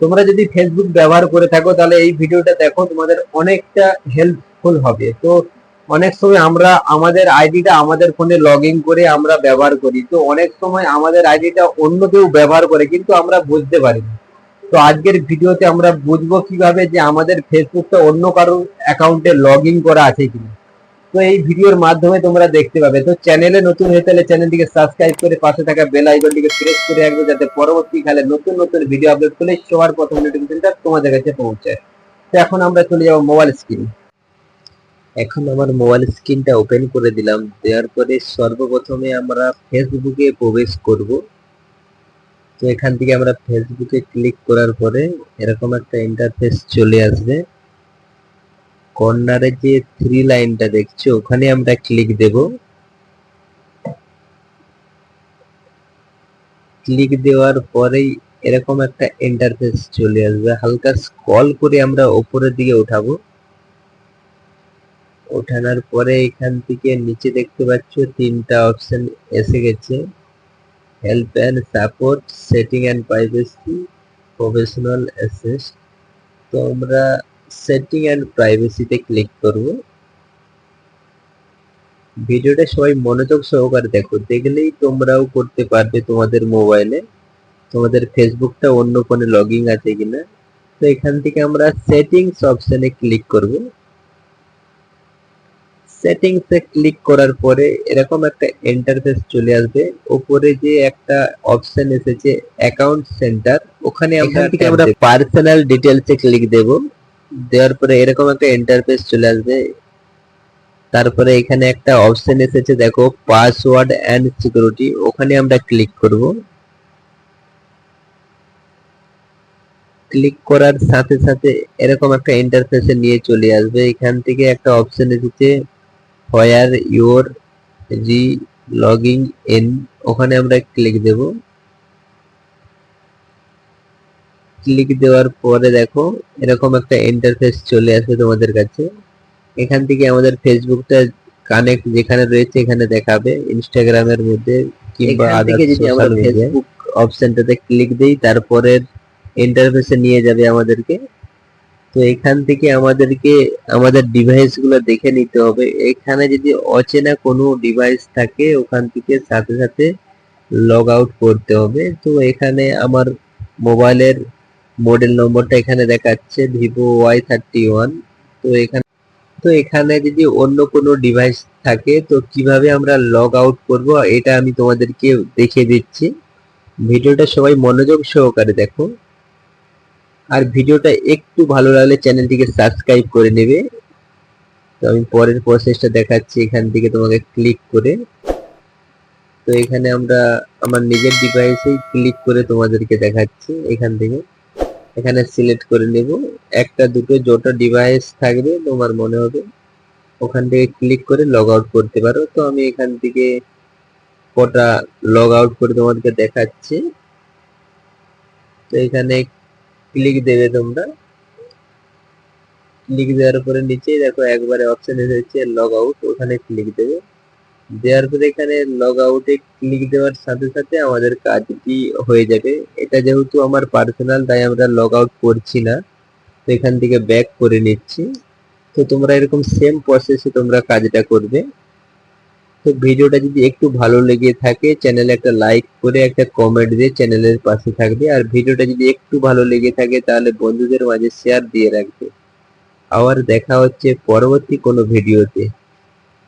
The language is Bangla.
তোমরা যদি ফেসবুক ব্যবহার করে থাকো, তাহলে এই ভিডিওটা দেখো, তোমাদের অনেকটা হেল্পফুল হবে। তো অনেক সময় আমরা আমাদের আইডিটা আমাদের ফোনে লগ করে আমরা ব্যবহার করি। তো অনেক সময় আমাদের আইডিটা অন্য কেউ ব্যবহার করে, কিন্তু আমরা বুঝতে পারি না। তো আজকের ভিডিওতে আমরা বুঝব কীভাবে যে আমাদের ফেসবুকটা অন্য কারোর অ্যাকাউন্টে লগ করা আছে কিনা। তো এই ভিডিওর মাধ্যমে তোমরা দেখতে পাবে। তো চ্যানেলে নতুন হয়ে তাহলে চ্যানেলটিকে সাবস্ক্রাইব করে পাশে থাকা বেল আইকনটিকে প্রেস করে রাখবে যাতে পরবর্তীকালে নতুন নতুন ভিডিও আপলোড করলে সবার প্রথম নোটিফিকেশনটা তোমাদের কাছে পৌঁছায়। তো এখন আমরা চলে যাব মোবাইল স্ক্রিন এখন আমার মোবাইল স্ক্রিনটা ওপেন করে দিলাম। দেওয়ার পরে সর্বপ্রথমে আমরা ফেসবুকে প্রবেশ করব। তো এখান থেকে আমরা ফেসবুকে ক্লিক করার পরে এরকম একটা ইন্টারফেস চলে আসবে। কর্নারে যে থ্রি লাইনটা দেখছ, ওখানে আমরা ক্লিক দেব। ক্লিক দেওয়ার পরেই এরকম একটা ইন্টারফেস চলে আসবে। হালকা স্কল করে আমরা উপরের দিকে উঠাবো। ওঠানোর পরে এখান থেকে নিচে দেখতে পাচ্ছ তিনটা অপশন এসে গেছে। Help and support setting and privacy professional assist তো আমরা সেটিং অ্যান্ড প্রাইভেসিতে ক্লিক করব। ভিডিওটা সবাই মনোযোগ সহকারে দেখো। দেখলেই তোমরাও করতে পারবে তোমাদের মোবাইলে তোমাদের ফেসবুকটা অন্য ফোনে লগইন আছে কিনা। তো এখান থেকে আমরা সেটিংস অপশনে ক্লিক করব। সেটিংসে ক্লিক করার পরে এরকম একটা ইন্টারফেস চলে আসবে। উপরে যে একটা অপশন এসেছে অ্যাকাউন্ট সেন্টার ওখানে আমরা পার্সোনাল ডিটেলসে ক্লিক দেব। দেওয়ার পরে এরকম একটা ইন্টারফেস চলে আসবে। তারপরে এখানে একটা অপশন এসেছে, দেখো পাসওয়ার্ড এন্ড সিকিউরিটি ওখানে আমরা ক্লিক করব। ক্লিক করার সাথে সাথে এরকম একটা ইন্টারফেসে নিয়ে চলে আসবে। এখান থেকে একটা অপশন এসেছে where you're re logging in ওখানে আমরা ক্লিক দেব। ক্লিক দেওয়ার পরে দেখো এরকম একটা ইন্টারফেস চলে আসবে তোমাদের কাছে। এখান থেকে আমাদের ফেসবুকটা কানেক্ট যেখানে রয়েছে এখানে দেখাবে। ইনস্টাগ্রামের মধ্যে কিংবা Facebook অপশনটাতে ক্লিক দেই তারপরে ইন্টারফেসে নিয়ে যাবে আমাদেরকে। তো এখান থেকে আমাদেরকে আমাদের ডিভাইসগুলো দেখে নিতে হবে। এখানে যদি অচেনা কোনো ডিভাইস থাকে ওখান থেকে সাথে সাথে লগ আউট করতে হবে। তো এখানে আমার মোবাইলের মডেল নম্বরটা এখানে দেখাচ্ছে ভিভো ওয়াই থার্টি ওয়ান তো এখানে তো এখানে যদি অন্য কোনো ডিভাইস থাকে, তো কীভাবে আমরা লগ আউট করব, এটা আমি তোমাদেরকে দেখিয়ে দিচ্ছি। ভিডিওটা সবাই মনোযোগ সহকারে দেখো। আর ভিডিওটা একটু ভালো লাগলে চ্যানেলটিকে সাবস্ক্রাইব করে নেবে। তো আমি পরের প্রসেসটা দেখাচ্ছি, এখান থেকে তোমাকে ক্লিক করে। তো এখানে আমরা আমার নিজের ডিভাইসেই ক্লিক করে তোমাদেরকে দেখাচ্ছি, এখান থেকে। এখানে সিলেক্ট করে নেব। একটা, দুটো যত ডিভাইস থাকবে, তোমার মনে হবে। ওখান থেকে ক্লিক করে লগ আউট করতে পারো। তো আমি এখান থেকে কটা লগ আউট করে তোমাদেরকে দেখাচ্ছি। তো এখানে ক্লিক দেবে তোমরা। ক্লিক দেওয়ার পরে নিচে দেখো একবারে অপশন এসেছে লগ আউট ওখানে ক্লিক দেবে। দেওয়ার পরে এখানে লগ আউটে ক্লিক দেওয়ার সাথে সাথে আমাদের কাজটি হয়ে যাবে। এটা যেহেতু আমার পার্সোনাল তাই আমরা লগ আউট করছি না। তো এখান থেকে ব্যাক করে নিচ্ছি। তো তোমরা এরকম সেম প্রসেসে তোমরা কাজটা করবে। তো ভিডিওটা যদি একটু ভালো লেগে থাকে চ্যানেলে একটা লাইক করে একটা কমেন্ট দিয়ে চ্যানেলের পাশে থাকবে। আর ভিডিওটা যদি একটু ভালো লেগে থাকে, তাহলে বন্ধুদের মাঝে শেয়ার দিয়ে রাখবে। আবার দেখা হচ্ছে পরবর্তী কোনো ভিডিওতে।